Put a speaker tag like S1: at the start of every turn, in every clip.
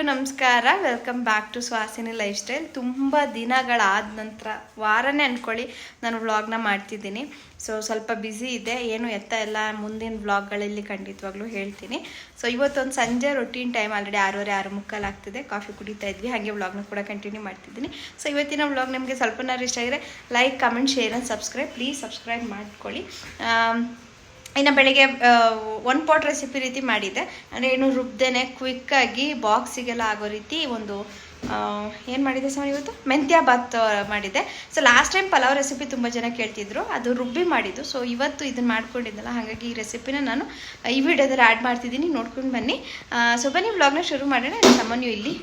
S1: ಎಲ್ಲರಿಗೂ ನಮಸ್ಕಾರ. Welcome back to Swasini lifestyle ತುಂಬ ದಿನಗಳಾದ ನಂತರ ವಾರನೇ ಅಂದ್ಕೊಳ್ಳಿ ನಾನು ವ್ಲಾಗ್ನ ಮಾಡ್ತಿದ್ದೀನಿ. ಸೊ ಸ್ವಲ್ಪ ಬ್ಯುಸಿ ಇದೆ. ಏನು ಎತ್ತ ಎಲ್ಲ ಮುಂದಿನ ವ್ಲಾಗ್ಗಳಲ್ಲಿ ಖಂಡಿತವಾಗ್ಲೂ ಹೇಳ್ತೀನಿ. ಸೊ ಇವತ್ತೊಂದು ಸಂಜೆ ರೊಟೀನ್ ಟೈಮ್ ಆಲ್ರೆಡಿ ಆರೂವರೆ ಆರು ಮುಕ್ಕಾಲು ಆಗ್ತಿದೆ. ಕಾಫಿ ಕುಡಿತಾ ಇದ್ವಿ. ಹಾಗೆ ವ್ಲಾಗ್ನ ಕೂಡ ಕಂಟಿನ್ಯೂ ಮಾಡ್ತಿದ್ದೀನಿ. ಸೊ ಇವತ್ತಿನ ವ್ಲಾಗ್ ನಿಮಗೆ ಸ್ವಲ್ಪನಾರು ಇಷ್ಟ ಆಗಿದ್ರೆ like comment share and subscribe please subscribe ಮಾಡ್ಕೊಳ್ಳಿ. ಇನ್ನು ಬೆಳಿಗ್ಗೆ ಒನ್ ಪಾಟ್ ರೆಸಿಪಿ ರೀತಿ ಮಾಡಿದ್ದೆ. ಅಂದರೆ ಏನು ರುಬ್ದೇನೆ ಕ್ವಿಕ್ಕಾಗಿ ಬಾಕ್ಸಿಗೆಲ್ಲ ಆಗೋ ರೀತಿ ಒಂದು ಏನು ಮಾಡಿದೆ ಸರ್ ಇವತ್ತು? ಮೆಂತ್ಯ ಬಾತ್ ಮಾಡಿದ್ದೆ. So last time pulao recipe ತುಂಬ ಜನ ಕೇಳ್ತಿದ್ರು. ಅದು ರುಬ್ಬಿ ಮಾಡಿದ್ದು. ಸೊ ಇವತ್ತು ಇದನ್ನು ಮಾಡ್ಕೊಂಡಿದ್ದಲ್ಲ, ಹಾಗಾಗಿ ಈ ರೆಸಿಪಿನ ನಾನು ಈ ವಿಡಿಯೋದಲ್ಲಿ ಆ್ಯಡ್ ಮಾಡ್ತಿದ್ದೀನಿ. ನೋಡ್ಕೊಂಡು ಬನ್ನಿ. ಸೊ ಬನ್ನಿ ವ್ಲಾಗ್ನ ಶುರು ಮಾಡೋಣ. ಸಾಮಾನ್ಯ ಇಲ್ಲಿ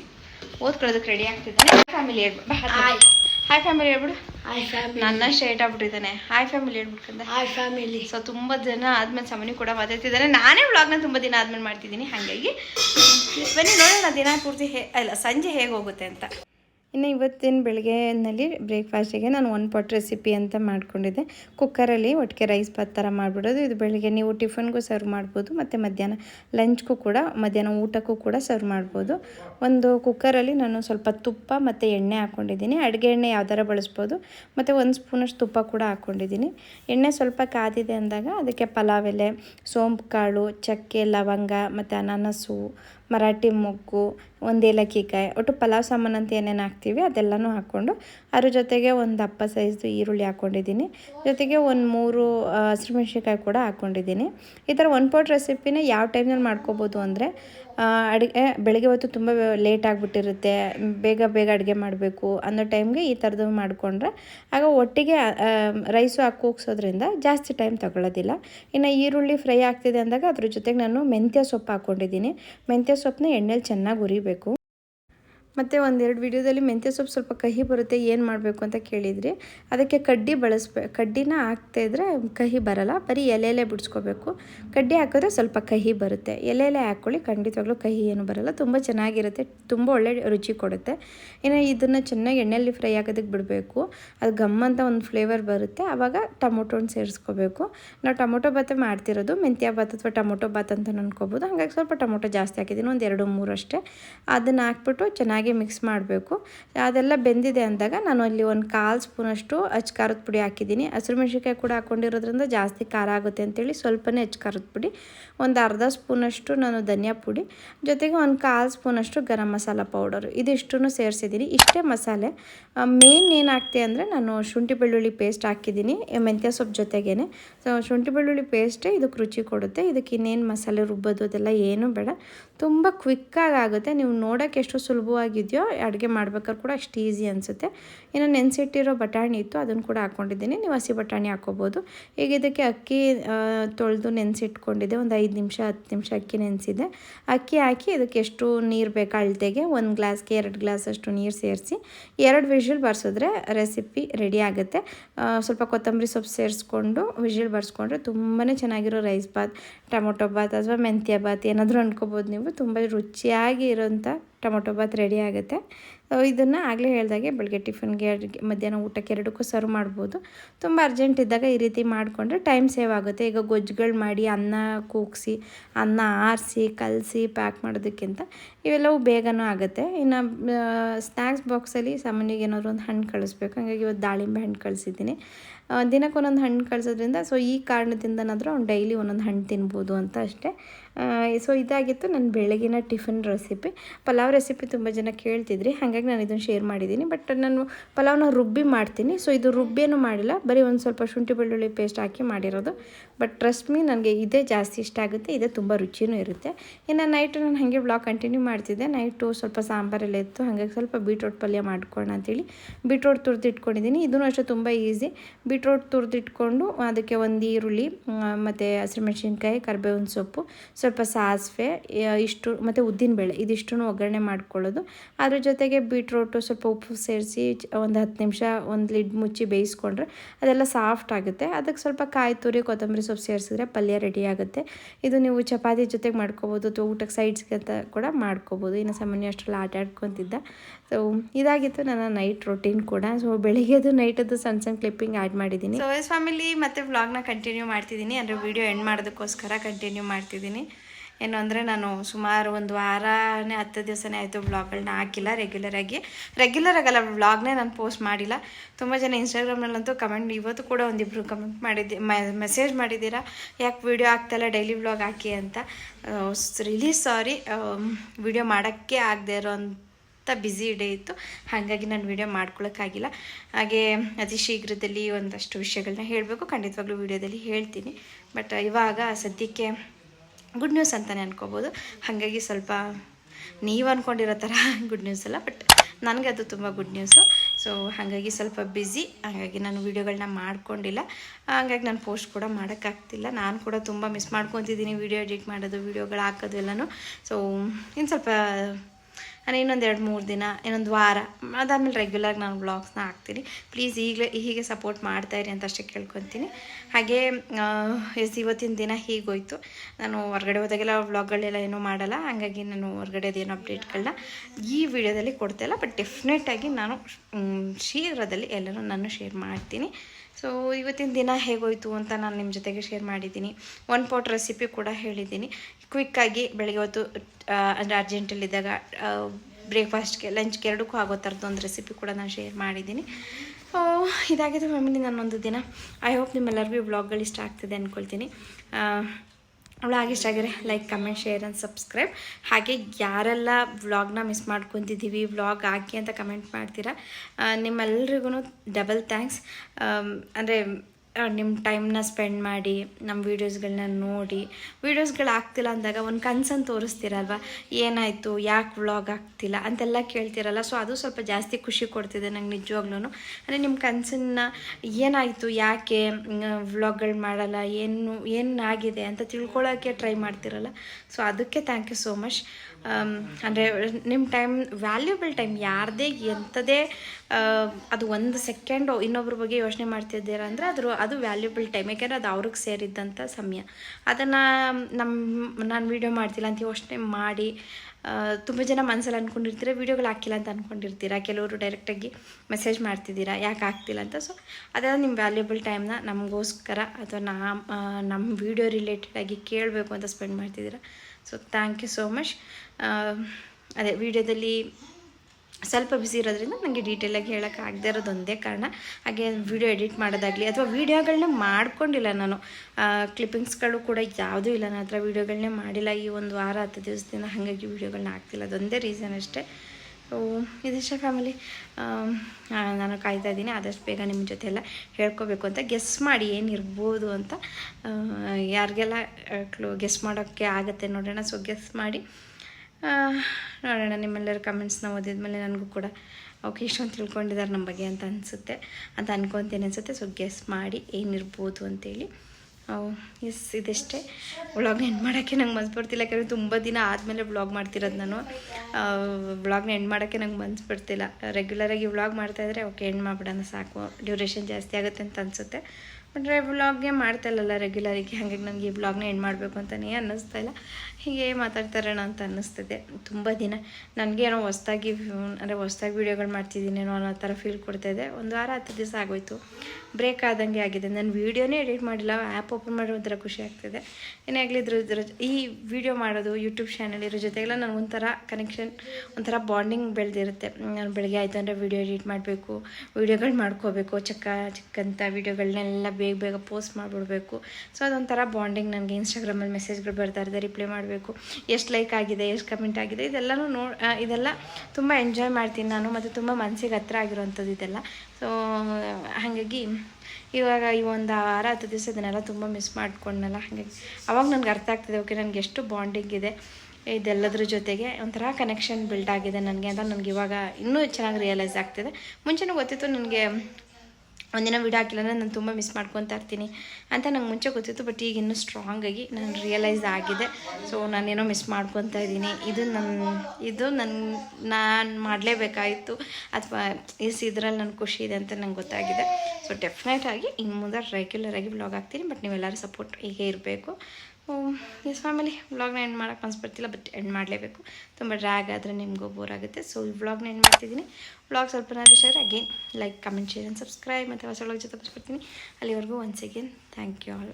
S1: ಓದ್ಕೊಳ್ಳೋದಕ್ಕೆ ರೆಡಿ ಆಗ್ತಿದ್ದಾನೆ. ಫ್ಯಾಮಿಲಿ ಹೇಳ್ಬಿಡು
S2: ಹಾಯ್
S1: ಫ್ಯಾಮಿಲಿ ಹೇಳ್ಬಿಡು.
S2: ಹಾಯ್ ಫ್ಯಾಮಿಲಿ
S1: ನನ್ನ ಸ್ಟೇಟ್ ಆಗ್ಬಿಟ್ಟಿದ್ದಾನೆ. ಹಾಯ್ ಫ್ಯಾಮಿಲಿ ಹೇಳ್ಬಿಡ್ಕಂದೆ
S2: ಹಾಯ್ ಫ್ಯಾಮಿಲಿ
S1: ಸೊ ತುಂಬ ಜನ ಆದ್ಮೇಲೆ ಸಮನಿ ಕೂಡ ಮಾತಾಡ್ತಿದ್ದಾರೆ ನಾನೇ ವ್ಲಾಗ್ನ ತುಂಬ ದಿನ ಆದ್ಮೇಲೆ ಮಾಡ್ತಿದ್ದೀನಿ. ಹಾಗಾಗಿ ಬನ್ನಿ ನೋಡೋಣ ದಿನ ಪೂರ್ತಿ ಹೇ ಅಲ್ಲ ಸಂಜೆ ಹೇಗೆ ಹೋಗುತ್ತೆ ಅಂತ. ಇನ್ನು ಇವತ್ತಿನ ಬೆಳಗ್ಗೆನಲ್ಲಿ ಬ್ರೇಕ್ಫಾಸ್ಟಿಗೆ ನಾನು ಒನ್ ಪಾಟ್ ರೆಸಿಪಿ ಅಂತ ಮಾಡ್ಕೊಂಡಿದ್ದೆ. ಕುಕ್ಕರಲ್ಲಿ ಒಟ್ಟಿಗೆ ರೈಸ್ ಭಾತ್ ಥರ ಮಾಡಿಬಿಡೋದು. ಇದು ಬೆಳಗ್ಗೆ ನೀವು ಟಿಫನ್ಗೂ ಸರ್ವ್ ಮಾಡ್ಬೋದು, ಮತ್ತು ಮಧ್ಯಾಹ್ನ ಲಂಚ್ಗೂ ಕೂಡ, ಮಧ್ಯಾಹ್ನ ಊಟಕ್ಕೂ ಕೂಡ ಸರ್ವ್ ಮಾಡ್ಬೋದು. ಒಂದು ಕುಕ್ಕರಲ್ಲಿ ನಾನು ಸ್ವಲ್ಪ ತುಪ್ಪ ಮತ್ತು ಎಣ್ಣೆ ಹಾಕ್ಕೊಂಡಿದ್ದೀನಿ ಅಡುಗೆ ಎಣ್ಣೆ ಯಾವ್ದಾರ ಬಳಸ್ಬೋದು, ಮತ್ತು ಒಂದು ಸ್ಪೂನಷ್ಟು ತುಪ್ಪ ಕೂಡ ಹಾಕ್ಕೊಂಡಿದ್ದೀನಿ ಎಣ್ಣೆ ಸ್ವಲ್ಪ ಕಾದಿದೆ ಅಂದಾಗ ಅದಕ್ಕೆ ಪಲಾವ್ ಎಲೆ, ಸೋಂಪು ಕಾಳು, ಚಕ್ಕೆ, ಲವಂಗ, ಮತ್ತು ಅನಾನಸು ಮರಾಠಿ ಮೊಗ್ಗು ಒಂದು ಏಲಕ್ಕಿಕಾಯಿ ಒಟ್ಟು ಪಲಾವ್ ಸಾಮಾನು ಅಂತ ಏನೇನು ಹಾಕ್ತೀವಿ ಅದೆಲ್ಲನೂ ಹಾಕ್ಕೊಂಡು ಅದ್ರ ಜೊತೆಗೆ ಒಂದು ಅಪ್ಪ ಸೈಜ್ದು ಈರುಳ್ಳಿ ಹಾಕ್ಕೊಂಡಿದ್ದೀನಿ. ಜೊತೆಗೆ ಒಂದು ಮೂರು ಹಸಿಮೆಣ್ಸಿನ್ಕಾಯಿ ಕೂಡ ಹಾಕ್ಕೊಂಡಿದ್ದೀನಿ. ಈ ಥರ ಒನ್ ಪೌಟ್ ರೆಸಿಪಿನ ಯಾವ ಟೈಮ್ನಲ್ಲಿ ಮಾಡ್ಕೋಬೋದು ಅಂದರೆ ಅಡುಗೆ, ಬೆಳಗ್ಗೆ ಹೊತ್ತು ತುಂಬ ಲೇಟ್ ಆಗಿಬಿಟ್ಟಿರುತ್ತೆ, ಬೇಗ ಬೇಗ ಅಡುಗೆ ಮಾಡಬೇಕು ಅನ್ನೋ ಟೈಮ್ಗೆ ಈ ಥರದ್ದು ಮಾಡಿಕೊಂಡ್ರೆ ಆಗ ಒಟ್ಟಿಗೆ ರೈಸು ಹಾಕಿ ಕೂಗ್ಸೋದ್ರಿಂದ ಜಾಸ್ತಿ ಟೈಮ್ ತಗೊಳ್ಳೋದಿಲ್ಲ. ಇನ್ನು ಈರುಳ್ಳಿ ಫ್ರೈ ಆಗ್ತಿದೆ ಅಂದಾಗ ಅದ್ರ ಜೊತೆಗೆ ನಾನು ಮೆಂತ್ಯ ಸೊಪ್ಪು ಹಾಕ್ಕೊಂಡಿದ್ದೀನಿ. ಮೆಂತ್ಯ ಸೊಪ್ಪನ್ನ ಎಣ್ಣೆಲಿ ಚೆನ್ನಾಗಿ ಹುರಿಬೇಕು. ಮತ್ತು ಒಂದೆರಡು ವಿಡಿಯೋದಲ್ಲಿ ಮೆಂತ್ಯ ಸೊಪ್ಪು ಸ್ವಲ್ಪ ಕಹಿ ಬರುತ್ತೆ, ಏನು ಮಾಡಬೇಕು ಅಂತ ಕೇಳಿದ್ರಿ. ಅದಕ್ಕೆ ಕಡ್ಡಿ ಬಳಸ್ಬೇ, ಕಡ್ಡಿನ ಹಾಕ್ತಾ ಇದ್ರೆ ಕಹಿ ಬರಲ್ಲ, ಬರೀ ಎಲೆಲೆ ಬಿಡಿಸ್ಕೋಬೇಕು. ಕಡ್ಡಿ ಹಾಕಿದ್ರೆ ಸ್ವಲ್ಪ ಕಹಿ ಬರುತ್ತೆ. ಎಲೆಲೆ ಹಾಕ್ಕೊಳ್ಳಿ, ಖಂಡಿತವಾಗ್ಲೂ ಕಹಿ ಏನು ಬರಲ್ಲ. ತುಂಬ ಚೆನ್ನಾಗಿರುತ್ತೆ, ತುಂಬ ಒಳ್ಳೆ ರುಚಿ ಕೊಡುತ್ತೆ. ಇನ್ನು ಇದನ್ನು ಚೆನ್ನಾಗಿ ಎಣ್ಣೆಯಲ್ಲಿ ಫ್ರೈ ಆಗೋದಕ್ಕೆ ಬಿಡಬೇಕು. ಅದು ಗಮ್ ಅಂತ ಒಂದು ಫ್ಲೇವರ್ ಬರುತ್ತೆ. ಆವಾಗ ಟೊಮೊಟೊನ ಸೇರಿಸ್ಕೋಬೇಕು. ನಾವು ಟೊಮೊಟೊ ಬಾತ್ ಮಾಡ್ತಿರೋದು ಮೆಂತ್ಯ ಬಾತ್ ಅಥವಾ ಟೊಮೊಟೊ ಬಾತ್ ಅಂತ ಅನ್ಕೋಬೋದು ಹಾಗಾಗಿ ಸ್ವಲ್ಪ ಟೊಮೊಟೊ ಜಾಸ್ತಿ ಹಾಕಿದ್ದೀನಿ, ಒಂದು ಎರಡು ಮೂರು ಅಷ್ಟೇ. ಅದನ್ನು ಹಾಕ್ಬಿಟ್ಟು ಚೆನ್ನಾಗಿ ಮಿಕ್ಸ್ ಮಾಡಬೇಕು. ಅದೆಲ್ಲ ಬೆಂದಿದೆ ಅಂದಾಗ ನಾನು ಅಲ್ಲಿ ಒಂದು ಕಾಲು ಸ್ಪೂನಷ್ಟು ಅಚ್ಚ ಖಾರದ ಪುಡಿ ಹಾಕಿದ್ದೀನಿ. ಹಸಿರು ಮೆಣಸಿನ್ಕಾಯಿ ಕೂಡ ಹಾಕ್ಕೊಂಡಿರೋದ್ರಿಂದ ಜಾಸ್ತಿ ಖಾರ ಆಗುತ್ತೆ ಅಂತೇಳಿ ಸ್ವಲ್ಪನೇ ಅಚ್ಚ ಖಾರದ ಪುಡಿ. ಒಂದು ಅರ್ಧ ಸ್ಪೂನಷ್ಟು ನಾನು ಧನಿಯಾ ಪುಡಿ. ಜೊತೆಗೆ ಒಂದು ಕಾಲು ಸ್ಪೂನಷ್ಟು ಗರಂ ಮಸಾಲ ಪೌಡರು ಇದಿಷ್ಟು ಸೇರಿಸಿದ್ದೀನಿ. ಇಷ್ಟೇ ಮಸಾಲೆ. ಮೇನ್ ಏನು ಹಾಕ್ತೆ ಅಂದರೆ ನಾನು ಶುಂಠಿ ಬೆಳ್ಳುಳ್ಳಿ ಪೇಸ್ಟ್ ಹಾಕಿದ್ದೀನಿ. ಮೆಂತ್ಯ ಸೊಪ್ಪು ಜೊತೆಗೇ ಸೊ ಶುಂಠಿ ಬೆಳ್ಳುಳ್ಳಿ ಪೇಸ್ಟೇ ಇದಕ್ಕೆ ರುಚಿ ಕೊಡುತ್ತೆ. ಇದಕ್ಕೆ ಇನ್ನೇನು ಮಸಾಲೆ ರುಬ್ಬೋದು ಅದೆಲ್ಲ ಏನೂ ಬೇಡ. ತುಂಬ ಕ್ವಿಕ್ಕಾಗಿ ಆಗುತ್ತೆ. ನೀವು ನೋಡೋಕ್ಕೆ ಎಷ್ಟು ಸುಲಭವಾಗಿದೆಯೋ ಅಡುಗೆ ಮಾಡ್ಬೇಕಾದ್ರೆ ಕೂಡ ಅಷ್ಟು ಈಸಿ ಅನಿಸುತ್ತೆ. ಇನ್ನು ನೆನೆಸಿಟ್ಟಿರೋ ಬಟಾಣಿ ಇತ್ತು, ಅದನ್ನು ಕೂಡ ಹಾಕ್ಕೊಂಡಿದ್ದೀನಿ. ನೀವು ಹಸಿ ಬಟಾಣಿ ಹಾಕ್ಕೋಬೋದು. ಈಗ ಇದಕ್ಕೆ ಅಕ್ಕಿ ತೊಳೆದು ನೆನೆಸಿಟ್ಕೊಂಡಿದ್ದೆ. ಒಂದು ಐದು ನಿಮಿಷ, ಹತ್ತು ನಿಮಿಷ ಅಕ್ಕಿ ನೆನೆಸಿದೆ. ಅಕ್ಕಿ ಹಾಕಿ ಇದಕ್ಕೆ ಎಷ್ಟು ನೀರು ಬೇಕು ಅಳತೆಗೆ, ಒಂದು ಗ್ಲಾಸ್ಗೆ, ಎರಡು ಗ್ಲಾಸ್ ಅಷ್ಟು ನೀರು ಸೇರಿಸಿ, ಎರಡು ವಿಷಲ್ ಬರ್ಸಿದ್ರೆ ರೆಸಿಪಿ ರೆಡಿ ಆಗುತ್ತೆ. ಸ್ವಲ್ಪ ಕೊತ್ತಂಬರಿ ಸೊಪ್ಪು ಸೇರಿಸ್ಕೊಂಡು ವಿಷಲ್ ಬರ್ಸ್ಕೊಂಡ್ರೆ ತುಂಬಾ ಚೆನ್ನಾಗಿರೋ ರೈಸ್ ಬಾತ್ ಟೊಮೊಟೊ ಬಾತ್ ಅಥವಾ ಮೆಂತ್ಯ ಬಾತ್ ಏನಾದರೂ ಅಂದ್ಕೋಬೋದು ನೀವು. ತುಂಬ ರುಚಿಯಾಗಿ ಇರೋಂಥ ಟೊಮೊಟೊ ಬಾತ್ ರೆಡಿ ಆಗುತ್ತೆ. ಇದನ್ನು ಆಗಲೇ ಹೇಳ್ದಾಗೆ ಬೆಳಗ್ಗೆ ಟಿಫಿನ್ಗೆ ಅಡ್ಗೆ ಮಧ್ಯಾಹ್ನ ಊಟಕ್ಕೆ ಎರಡಕ್ಕೂ ಸರ್ವ್ ಮಾಡ್ಬೋದು. ತುಂಬ ಅರ್ಜೆಂಟ್ ಇದ್ದಾಗ ಈ ರೀತಿ ಮಾಡಿಕೊಂಡ್ರೆ ಟೈಮ್ ಸೇವ್ ಆಗುತ್ತೆ. ಈಗ ಗೊಜ್ಜುಗಳು ಮಾಡಿ ಅನ್ನ ಕೂಗಿಸಿ, ಅನ್ನ ಆರಿಸಿ, ಕಲಸಿ, ಪ್ಯಾಕ್ ಮಾಡೋದಕ್ಕಿಂತ ಇವೆಲ್ಲವೂ ಬೇಗನೂ ಆಗುತ್ತೆ. ಇನ್ನು ಸ್ನ್ಯಾಕ್ಸ್ ಬಾಕ್ಸಲ್ಲಿ ಸಾಮಾನ್ಯವಾಗಿ ಏನಾದರೂ ಒಂದು ಹಣ್ಣು ಕಳಿಸ್ಬೇಕು. ಹಾಗಾಗಿ ಇವತ್ತು ದಾಳಿಂಬೆ ಹಣ್ಣು ಕಳಿಸಿದ್ದೀನಿ. ದಿನಕ್ಕೆ ಒಂದೊಂದು ಹಣ್ಣು ಕಳಿಸೋದ್ರಿಂದ ಸೊ ಈ ಕಾರಣದಿಂದನಾದರೂ ಅವ್ನು ಡೈಲಿ ಒಂದೊಂದು ಹಣ್ಣು ತಿನ್ಬೋದು ಅಂತ ಅಷ್ಟೇ. ಸೊ ಇದಾಗಿತ್ತು ನನ್ನ ಬೆಳಗಿನ ಟಿಫಿನ್ ರೆಸಿಪಿ ಪಲಾವ್ ರೆಸಿಪಿ ತುಂಬ ಜನ ಕೇಳ್ತಿದ್ರಿ, ಹಾಗಾಗಿ ನಾನು ಇದನ್ನು ಶೇರ್ ಮಾಡಿದ್ದೀನಿ. ಬಟ್ ನಾನು ಪಲಾವ್ನ ರುಬ್ಬಿ ಮಾಡ್ತೀನಿ. ಸೊ ಇದು ರುಬ್ಬಿಯೂ ಮಾಡಿಲ್ಲ, ಬರೀ ಒಂದು ಸ್ವಲ್ಪ ಶುಂಠಿ ಬೆಳ್ಳುಳ್ಳಿ ಪೇಸ್ಟ್ ಹಾಕಿ ಮಾಡಿರೋದು. ಬಟ್ ಟ್ರಸ್ಟ್ ಮೀ ನನಗೆ ಇದೇ ಜಾಸ್ತಿ ಇಷ್ಟ ಆಗುತ್ತೆ, ಇದೇ ತುಂಬ ರುಚಿಯೂ ಇರುತ್ತೆ. ಇನ್ನು ನೈಟು ನಾನು ಹಾಗೆ ಬ್ಲಾಗ್ ಕಂಟಿನ್ಯೂ ಮಾಡ್ತಿದ್ದೆ. ನೈಟು ಸ್ವಲ್ಪ ಸಾಂಬಾರೆಲ್ಲ ಇತ್ತು, ಹಾಗಾಗಿ ಸ್ವಲ್ಪ ಬೀಟ್ರೋಟ್ ಪಲ್ಯ ಮಾಡ್ಕೊಳ್ಳೋಣ ಅಂತೇಳಿ. ಬೀಟ್ರೋಟ್ ತುರ್ದು ಇಟ್ಕೊಂಡಿದ್ದೀನಿ ಇದೂ ಅಷ್ಟೇ ತುಂಬ ಈಸಿ ಬೀಟ್ರೋಟ್ ತುರಿದಿಟ್ಕೊಂಡು ಅದಕ್ಕೆ ಒಂದು ಈರುಳ್ಳಿ ಮತ್ತು ಹಸಿಮೆಣ್ಸಿನ್ಕಾಯಿ ಕರಿಬೇವಿನ ಸೊಪ್ಪು, ಸ್ವಲ್ಪ ಸಾಸಿವೆ ಇಷ್ಟು, ಮತ್ತು ಉದ್ದಿನಬೇಳೆ ಇದಿಷ್ಟು ಒಗ್ಗರಣೆ ಮಾಡ್ಕೊಳ್ಳೋದು. ಅದ್ರ ಜೊತೆಗೆ ಬೀಟ್ರೋಟು ಸ್ವಲ್ಪ ಉಪ್ಪು ಸೇರಿಸಿ ಒಂದು ಹತ್ತು ನಿಮಿಷ ಒಂದು ಲಿಡ್ ಮುಚ್ಚಿ ಬೇಯಿಸ್ಕೊಂಡ್ರೆ ಅದೆಲ್ಲ ಸಾಫ್ಟ್ ಆಗುತ್ತೆ. ಅದಕ್ಕೆ ಸ್ವಲ್ಪ ಕಾಯಿ ತುರಿ, ಕೊತ್ತಂಬರಿ ಸೊಪ್ಪು ಸೇರಿಸಿದ್ರೆ ಪಲ್ಯ ರೆಡಿ ಆಗುತ್ತೆ. ಇದು ನೀವು ಚಪಾತಿ ಜೊತೆಗೆ ಮಾಡ್ಕೋಬೋದು ಅಥವಾ ಊಟಕ್ಕೆ ಸೈಡ್ಸ್ಗೆ ಅಂತ ಕೂಡ ಮಾಡ್ಕೋಬೋದು. ಇನ್ನು ಸಾಮಾನ್ಯ ಅಷ್ಟರಲ್ಲಿ ಆಟ ಆಡ್ಕೊತಿದ್ದ. ಸೊ ಇದಾಗಿತ್ತು ನನ್ನ ನೈಟ್ ರೊಟೀನ್ ಕೂಡ. ಸೊ ಬೆಳಿಗ್ಗೆದು ನೈಟದ್ದು ಸಣ್ಣ ಸಣ್ಣ ಕ್ಲಿಪ್ಪಿಂಗ್ ಆ್ಯಡ್ ಮಾಡಿದ್ದೀನಿ. ಸೊ ಫ್ಯಾಮಿಲಿ ಮತ್ತೆ ವ್ಲಾಗ್ನ ಕಂಟಿನ್ಯೂ ಮಾಡ್ತಿದ್ದೀನಿ. ಅಂದರೆ ವೀಡಿಯೋ ಎಂಡ್ ಮಾಡೋದಕ್ಕೋಸ್ಕರ ಕಂಟಿನ್ಯೂ ಮಾಡ್ತಿದ್ದೀನಿ. ಏನು ಅಂದರೆ ನಾನು ಸುಮಾರು ಒಂದು ವಾರನೇ, ಹತ್ತು ದಿವಸನೇ ಆಯಿತು ವ್ಲಾಗ್ಗಳನ್ನ ಹಾಕಿಲ್ಲ ರೆಗ್ಯುಲರಾಗಿ ರೆಗ್ಯುಲರ್ ಆಗಲ್ಲ ವ್ಲಾಗ್ನೇ ನಾನು ಪೋಸ್ಟ್ ಮಾಡಿಲ್ಲ. ತುಂಬ ಜನ ಇನ್ಸ್ಟಾಗ್ರಾಮ್ನಲ್ಲಂತೂ ಕಮೆಂಟ್ ಇವತ್ತು ಕೂಡ ಒಂದಿಬ್ಬರು ಕಮೆಂಟ್ ಮಾಡಿದ್ದೆ ಮೆಸೇಜ್ ಮಾಡಿದ್ದೀರಾ? ಯಾಕೆ ವೀಡಿಯೋ ಆಗ್ತಾಯಿಲ್ಲ ಡೈಲಿ ವ್ಲಾಗ್ ಹಾಕಿ ಅಂತ? ರಿಲೀಸ್ ಸಾರಿ ವಿಡಿಯೋ ಮಾಡೋಕ್ಕೆ ಆಗದೆ ಇರೋ ಬ್ಯುಸಿ ಡೇ ಇತ್ತು. ಹಾಗಾಗಿ ನಾನು ವೀಡಿಯೋ ಮಾಡ್ಕೊಳಕ್ಕಾಗಿಲ್ಲ. ಹಾಗೆ ಅತಿ ಶೀಘ್ರದಲ್ಲಿ ಒಂದಷ್ಟು ವಿಷಯಗಳನ್ನ ಹೇಳಬೇಕು. ಖಂಡಿತವಾಗ್ಲೂ ವಿಡಿಯೋದಲ್ಲಿ ಹೇಳ್ತೀನಿ. ಬಟ್ ಇವಾಗ ಸದ್ಯಕ್ಕೆ ಗುಡ್ ನ್ಯೂಸ್ ಅಂತಲೇ ಅನ್ಕೋಬೋದು. ಹಾಗಾಗಿ ಸ್ವಲ್ಪ ನೀವು ಅಂದ್ಕೊಂಡಿರೋ ಥರ ಗುಡ್ ನ್ಯೂಸ್ ಅಲ್ಲ ಬಟ್ ನನಗೆ ಅದು ತುಂಬ ಗುಡ್ ನ್ಯೂಸು ಸೊ ಹಾಗಾಗಿ ಸ್ವಲ್ಪ ಬ್ಯುಸಿ ಹಾಗಾಗಿ ನಾನು ವೀಡಿಯೋಗಳನ್ನ ಮಾಡ್ಕೊಂಡಿಲ್ಲ. ಹಾಗಾಗಿ ನಾನು ಪೋಸ್ಟ್ ಕೂಡ ಮಾಡೋಕ್ಕಾಗ್ತಿಲ್ಲ. ನಾನು ಕೂಡ ತುಂಬ ಮಿಸ್ ಮಾಡ್ಕೊತಿದ್ದೀನಿ ವೀಡಿಯೋ ಎಡಿಟ್ ಮಾಡೋದು ವೀಡಿಯೋಗಳು ಹಾಕೋದು ಎಲ್ಲನೂ. ಸೊ ಇನ್ನು ಸ್ವಲ್ಪ ನಾನು ಇನ್ನೊಂದು ಎರಡು ಮೂರು ದಿನ, ಇನ್ನೊಂದು ವಾರ. ಅದಾದಮೇಲೆ ರೆಗ್ಯುಲರ್ ನಾನು ಬ್ಲಾಗ್ಸ್ನ ಹಾಕ್ತೀನಿ. ಪ್ಲೀಸ್ ಈಗಲೇ, ಹೀಗೆ ಸಪೋರ್ಟ್ ಮಾಡ್ತಾಯಿರಿ ಅಂತ ಅಷ್ಟೇ ಕೇಳ್ಕೊತೀನಿ. ಹಾಗೆ ಎಸ್, ಇವತ್ತಿನ ದಿನ ಹೀಗೋಯ್ತು. ನಾನು ಹೊರಗಡೆ ಹೋದಾಗೆಲ್ಲ ವ್ಲಾಗ್ಗಳೆಲ್ಲ ಏನೂ ಮಾಡಲ್ಲ. ಹಾಗಾಗಿ ನಾನು ಹೊರಗಡೆದೇನು ಅಪ್ಡೇಟ್ಗಳನ್ನ ಈ ವಿಡಿಯೋದಲ್ಲಿ ಕೊಡ್ತಾಯಿಲ್ಲ ಬಟ್ ಡೆಫಿನೆಟಾಗಿ ನಾನು ಶೀಘ್ರದಲ್ಲಿ ಎಲ್ಲರೂ ನಾನು ಶೇರ್ ಮಾಡ್ತೀನಿ. ಸೊ ಇವತ್ತಿನ ದಿನ ಹೇಗೋಯ್ತು ಅಂತ ನಾನು ನಿಮ್ಮ ಜೊತೆಗೆ ಶೇರ್ ಮಾಡಿದ್ದೀನಿ. ಒನ್ ಪಾಟ್ ರೆಸಿಪಿ ಕೂಡ ಹೇಳಿದ್ದೀನಿ. ಕ್ವಿಕ್ಕಾಗಿ ಬೆಳಗ್ಗೆ ಹೊತ್ತು ಅಂದರೆ ಅರ್ಜೆಂಟಲ್ಲಿದ್ದಾಗ ಬ್ರೇಕ್ಫಾಸ್ಟ್ಗೆ ಲಂಚ್ಗೆ ಎರಡಕ್ಕೂ ಆಗೋ ಥರದ್ದು ಒಂದು ರೆಸಿಪಿ ಕೂಡ ನಾನು ಶೇರ್ ಮಾಡಿದ್ದೀನಿ. ಸೊ ಇದಾಗಿದೆ ಫ್ಯಾಮಿಲಿ ನನ್ನೊಂದು ದಿನ. ಐ ಹೋಪ್ ನಿಮ್ಮೆಲ್ಲರಿಗೂ ಬ್ಲಾಗ್ಗಳು ಇಷ್ಟ ಆಗ್ತಿದೆ ಅಂದ್ಕೊಳ್ತೀನಿ ವ್ಲಾಗ್ ಇಷ್ಟ ಆಗಿದ್ರೆ like comment share and subscribe ಹಾಗೆ ಯಾರೆಲ್ಲ ವ್ಲಾಗ್ನ ಮಿಸ್ ಮಾಡ್ಕೊತಿದ್ದೀವಿ ವ್ಲಾಗ್ ಹಾಕಿ ಅಂತ ಕಮೆಂಟ್ ಮಾಡ್ತೀರಾ ನಿಮ್ಮೆಲ್ರಿಗೂ ಡಬಲ್ ಥ್ಯಾಂಕ್ಸ್ ಅಂದರೆ ನಿಮ್ಮ ಟೈಮ್ನ ಸ್ಪೆಂಡ್ ಮಾಡಿ ನಮ್ಮ ವೀಡಿಯೋಸ್ಗಳನ್ನ ನೋಡಿ. ವೀಡಿಯೋಸ್ಗಳು ಆಗ್ತಿಲ್ಲ ಅಂದಾಗ ಒಂದು ಕನ್ಸನ್ನು ತೋರಿಸ್ತೀರಲ್ವ? ಏನಾಯಿತು? ಯಾಕೆ ವ್ಲಾಗ್ ಆಗ್ತಿಲ್ಲ? ಅಂತೆಲ್ಲ ಕೇಳ್ತಿರಲ್ಲ. ಸೊ ಅದು ಸ್ವಲ್ಪ ಜಾಸ್ತಿ ಖುಷಿ ಕೊಡ್ತಿದೆ ನಂಗೆ ನಿಜವಾಗ್ಲೂ ಅಂದರೆ ನಿಮ್ಮ ಕನಸನ್ನ ಏನಾಯಿತು? ಯಾಕೆ ವ್ಲಾಗ್ಗಳು ಮಾಡಲ್ಲ? ಏನು ಏನಾಗಿದೆ ಅಂತ ತಿಳ್ಕೊಳ್ಳೋಕ್ಕೆ ಟ್ರೈ ಮಾಡ್ತಿರಲ್ಲ? ಸೊ ಅದಕ್ಕೆ ಥ್ಯಾಂಕ್ ಯು ಸೋ ಮಚ್ ಅಂದರೆ ನಿಮ್ಮ ಟೈಮ್ ವ್ಯಾಲ್ಯೂಬಲ್ ಟೈಮ್ ಯಾರದೇ ಎಂಥದೇ ಅದು ಒಂದು ಸೆಕೆಂಡು ಇನ್ನೊಬ್ರ ಬಗ್ಗೆ ಯೋಚನೆ ಮಾಡ್ತಿದ್ದೀರ ಅಂದರೆ ಅದ್ರ, ಅದು ವ್ಯಾಲ್ಯೂಬಲ್ ಟೈಮ್ ಯಾಕೆಂದರೆ ಅದು ಅವ್ರಿಗೆ ಸೇರಿದ್ದಂಥ ಸಮಯ. ಅದನ್ನು ನಮ್ಮ ನಾನು ವೀಡಿಯೋ ಮಾಡ್ತಿಲ್ಲ ಅಂತ ಯೋಚನೆ ಮಾಡಿ ತುಂಬ ಜನ ಮನಸ್ಸಲ್ಲಿ ಅಂದ್ಕೊಂಡಿರ್ತೀರ ವೀಡಿಯೋಗಳು ಹಾಕಿಲ್ಲ ಅಂತ ಅಂದ್ಕೊಂಡಿರ್ತೀರ ಕೆಲವರು ಡೈರೆಕ್ಟಾಗಿ ಮೆಸೇಜ್ ಮಾಡ್ತಿದ್ದೀರಾ? ಯಾಕೆ ಆಗ್ತಿಲ್ಲ ಅಂತ. ಸೊ ಅದೆಲ್ಲ ನಿಮ್ಮ ವ್ಯಾಲ್ಯೂಬಲ್ ಟೈಮ್ನ ನಮಗೋಸ್ಕರ ಅಥವಾ ನಾ ನಮ್ಮ ವೀಡಿಯೋ ರಿಲೇಟೆಡ್ ಆಗಿ ಕೇಳಬೇಕು ಅಂತ ಸ್ಪೆಂಡ್ ಮಾಡ್ತಿದ್ದೀರಾ. So thank you so much ಅದೇ ವಿಡಿಯೋದಲ್ಲಿ ಸ್ವಲ್ಪ ಬಿಸಿ ಇರೋದ್ರಿಂದ ನನಗೆ ಡೀಟೇಲಾಗಿ ಹೇಳೋಕೆ ಆಗದೆ ಇರೋದು ಒಂದೇ ಕಾರಣ. ಹಾಗೆ ವೀಡಿಯೋ ಎಡಿಟ್ ಮಾಡೋದಾಗಲಿ ಅಥವಾ ವೀಡಿಯೋಗಳನ್ನ ಮಾಡ್ಕೊಂಡಿಲ್ಲ ನಾನು. ಕ್ಲಿಪ್ಪಿಂಗ್ಸ್ಗಳು ಕೂಡ ಯಾವುದೂ ಇಲ್ಲ, ನನ್ನ ಹತ್ರ ವೀಡಿಯೋಗಳನ್ನೇ ಮಾಡಿಲ್ಲ. ಈ ಒಂದು ವಾರ, ಹತ್ತು ದಿವಸದಿಂದ ಹಾಗಾಗಿ ವೀಡಿಯೋಗಳನ್ನ ಆಗ್ತಿಲ್ಲ ಅದೊಂದೇ ರೀಸನ್ ಅಷ್ಟೇ. ಇದಿಷ್ಟ ಫ್ಯಾಮಿಲಿ ನಾನು ಕಾಯ್ತಾ ಇದ್ದೀನಿ. ಆದಷ್ಟು ಬೇಗ ನಿಮ್ಮ ಜೊತೆ ಎಲ್ಲ ಹೇಳ್ಕೊಬೇಕು ಅಂತ. ಗೆಸ್ ಮಾಡಿ ಏನಿರ್ಬೋದು ಅಂತ ಯಾರಿಗೆಲ್ಲ ಕ್ಲೋ ಗೆಸ್ ಮಾಡೋಕ್ಕೆ ಆಗುತ್ತೆ ನೋಡೋಣ. ಸೊ ಗೆಸ್ ಮಾಡಿ ನೋಡೋಣ, ನಿಮ್ಮೆಲ್ಲರ ಕಮೆಂಟ್ಸ್ನ ಓದಿದ್ಮೇಲೆ ನನಗೂ ಕೂಡ ಓಕೆ ಇಷ್ಟೊಂದು ತಿಳ್ಕೊಂಡಿದ್ದಾರೆ ನಮ್ಮ ಬಗ್ಗೆ ಅಂತ ಅನಿಸುತ್ತೆ. ಅಂತ ಅನ್ಕೊತೀನಿ ಅನಿಸುತ್ತೆ. ಸೊ ಗೆಸ್ ಮಾಡಿ ಏನಿರ್ಬೋದು ಅಂತೇಳಿ. ಎಸ್, ಇದಿಷ್ಟೇ. ವ್ಲಾಗ್ನ ಎಂಡ್ ಮಾಡೋಕ್ಕೆ ನಂಗೆ ಮನ್ಸು ಬರ್ತಿಲ್ಲ. ಯಾಕಂದರೆ ತುಂಬ ದಿನ ಆದಮೇಲೆ ವ್ಲಾಗ್ ಮಾಡ್ತಿರೋದು ನಾನು. ವ್ಲಾಗ್ನ ಎಂಡ್ ಮಾಡೋಕ್ಕೆ ನಂಗೆ ಮನ್ಸು ಬರ್ತಿಲ್ಲ. ರೆಗ್ಯುಲರಾಗಿ ವ್ಲಾಗ್ ಮಾಡ್ತಾಯಿದ್ರೆ ಓಕೆ ಎಂಡ್ ಮಾಡಿಬಿಡೋಣ, ಸಾಕು. ಡ್ಯೂರೇಷನ್ ಜಾಸ್ತಿ ಆಗುತ್ತೆ ಅಂತ ಅನಿಸುತ್ತೆ. ಬಟ್ ವ್ಲಾಗ್ಗೆ ಮಾಡ್ತಾ ಇಲ್ಲಲ್ಲ ರೆಗ್ಯುಲರಿಗೆ ಹಾಗಾಗಿ ನನಗೆ ಈ ವ್ಲಾಗ್ನ ಎಂಡ್ ಮಾಡಬೇಕು ಅಂತಲೇ ಅನ್ನಿಸ್ತಾ ಇಲ್ಲ. ಹೀಗೆ ಮಾತಾಡ್ತಾರೋಣ ಅಂತ ಅನ್ನಿಸ್ತಿದೆ. ತುಂಬ ದಿನ. ನನಗೆ ಏನೋ ಹೊಸ್ದಾಗಿ, ಅಂದರೆ ಹೊಸ್ದಾಗಿ ವೀಡಿಯೋಗಳು ಮಾಡ್ತಿದ್ದೀನೇನೋ ಅನ್ನೋ ಥರ ಫೀಲ್ ಕೊಡ್ತಾಯಿದೆ ಒಂದು ವಾರ ಹತ್ತು ದಿವಸ ಆಗೋಯ್ತು. ಬ್ರೇಕ್ ಆದಂಗೆ ಆಗಿದೆ. ನಾನು ವೀಡಿಯೋನೇ ಎಡಿಟ್ ಮಾಡಿಲ್ಲ ಆ್ಯಪ್ ಓಪನ್ ಮಾಡೋ ಒಂಥರ ಖುಷಿ ಆಗ್ತಿದೆ. ಏನೇ ಆಗಲಿ ಇದ್ರ ಇದ್ರ ಈ ವಿಡಿಯೋ ಮಾಡೋದು ಯೂಟ್ಯೂಬ್ ಚಾನಲ್ ಇರೋ ಜೊತೆಗೆಲ್ಲ ನನಗೊಂಥರ ಕನೆಕ್ಷನ್ ಒಂಥರ ಬಾಂಡಿಂಗ್ ಬೆಳೆದಿರುತ್ತೆ. ನಾನು ಬೆಳಗ್ಗೆ ಆಯಿತು ಅಂದರೆ ವೀಡಿಯೋ ಎಡಿಟ್ ಮಾಡಬೇಕು ವೀಡಿಯೋಗಳು ಮಾಡ್ಕೋಬೇಕು, ಚಕ್ಕ ಚಿಕ್ಕಂಥ ವೀಡಿಯೋಗಳನ್ನೆಲ್ಲ ಬೇಗ ಬೇಗ ಪೋಸ್ಟ್ ಮಾಡಿಬಿಡ್ಬೇಕು. ಸೊ ಅದೊಂಥರ ಬಾಂಡಿಂಗ್ ನನಗೆ. ಇನ್ಸ್ಟಾಗ್ರಾಮಲ್ಲಿ ಮೆಸೇಜ್ಗಳು ಬರ್ತಾ ಇರ್ತದೆ ರಿಪ್ಲೈ ಮಾಡಬೇಕು. ಎಷ್ಟು ಲೈಕ್ ಆಗಿದೆ, ಎಷ್ಟು ಕಮೆಂಟ್ ಆಗಿದೆ, ಇದೆಲ್ಲನೂ ನೋ ಇದೆಲ್ಲ ತುಂಬ ಎಂಜಾಯ್ ಮಾಡ್ತೀನಿ ನಾನು. ಮತ್ತು ತುಂಬ ಮನಸ್ಸಿಗೆ ಹತ್ರ ಆಗಿರೋವಂಥದ್ದು ಇದೆಲ್ಲ. ಸೊ ಹಾಗಾಗಿ ಇವಾಗ ಈ ಒಂದು ವಾರ ಹತ್ತು ದಿವಸ ಇದನ್ನೆಲ್ಲ ತುಂಬ ಮಿಸ್ ಮಾಡ್ಕೊಂಡನಲ್ಲ, ಹಾಗಾಗಿ ಅವಾಗ ನನಗೆ ಅರ್ಥ ಆಗ್ತಿದೆ ಓಕೆ ನನಗೆ ಎಷ್ಟು ಬಾಂಡಿಂಗ್ ಇದೆ, ಇದೆಲ್ಲದ್ರ ಜೊತೆಗೆ ಒಂಥರ ಕನೆಕ್ಷನ್ ಬಿಲ್ಡ್ ಆಗಿದೆ ನನಗೆ ಅಂತ ನನಗೆ ಇವಾಗ ಇನ್ನೂ ಚೆನ್ನಾಗಿ ರಿಯಲೈಸ್ ಆಗ್ತಿದೆ. ಮುಂಚೆನೂ ಗೊತ್ತಿತ್ತು ನನಗೆ ಒಂದಿನ ವಿಡಿಯೋ ಹಾಕಿಲ್ಲ ಅಂದರೆ ನಾನು ತುಂಬ ಮಿಸ್ ಮಾಡ್ಕೊತಾ ಇರ್ತೀನಿ ಅಂತ ನಂಗೆ ಮುಂಚೆ ಗೊತ್ತಿತ್ತು ಬಟ್ ಈಗ ಇನ್ನೂ ಸ್ಟ್ರಾಂಗಾಗಿ ನಾನು ರಿಯಲೈಸ್ ಆಗಿದೆ. ಸೊ ನಾನೇನೋ ಮಿಸ್ ಮಾಡ್ಕೊತಾ ಇದ್ದೀನಿ. ಇದು ನನ್ನ ಇದು ನನ್ನ ನಾನು ಮಾಡಲೇಬೇಕಾಯಿತು ಅಥವಾ ಇಸ್ ಇದರಲ್ಲಿ ನನ್ನ ಖುಷಿ ಇದೆ ಅಂತ ನಂಗೆ ಗೊತ್ತಾಗಿದೆ. ಸೊ ಡೆಫಿನೆಟಾಗಿ ಇನ್ನು ಮುಂದೆ ರೆಗ್ಯುಲರಾಗಿ ಬ್ಲಾಗ್ ಹಾಕ್ತೀನಿ ಬಟ್ ನೀವೆಲ್ಲರೂ ಸಪೋರ್ಟ್ ಹೀಗೆ ಇರಬೇಕು. ಎಸ್ ಫ್ಯಾಮಿಲಿ ವ್ಲಾಗ್ನ ಎಂಡ್ ಮಾಡೋಕ್ಕೆ ಮನ್ಸು ಬರ್ತಿಲ್ಲ ಬಟ್ ಎಂಡ್ ಮಾಡಲೇಬೇಕು. ತುಂಬ ಡ್ರ್ಯಾಗ್ ಆದರೆ ನಿಮಗೂ ಬೋರ್ ಆಗುತ್ತೆ. ಸೊ ಈ ವ್ಲಾಗ್ನ ಎಂಡ್ ಮಾಡ್ತಿದ್ದೀನಿ. ವ್ಲಾಗ್ ಸ್ವಲ್ಪ ಇಷ್ಟ again like comment share and subscribe ಮತ್ತು ಹೊಸ ವ್ಲಾಗ್ ಜೊತೆ ಬರ್ತೀನಿ ಅಲ್ಲಿವರೆಗೂ once again thank you all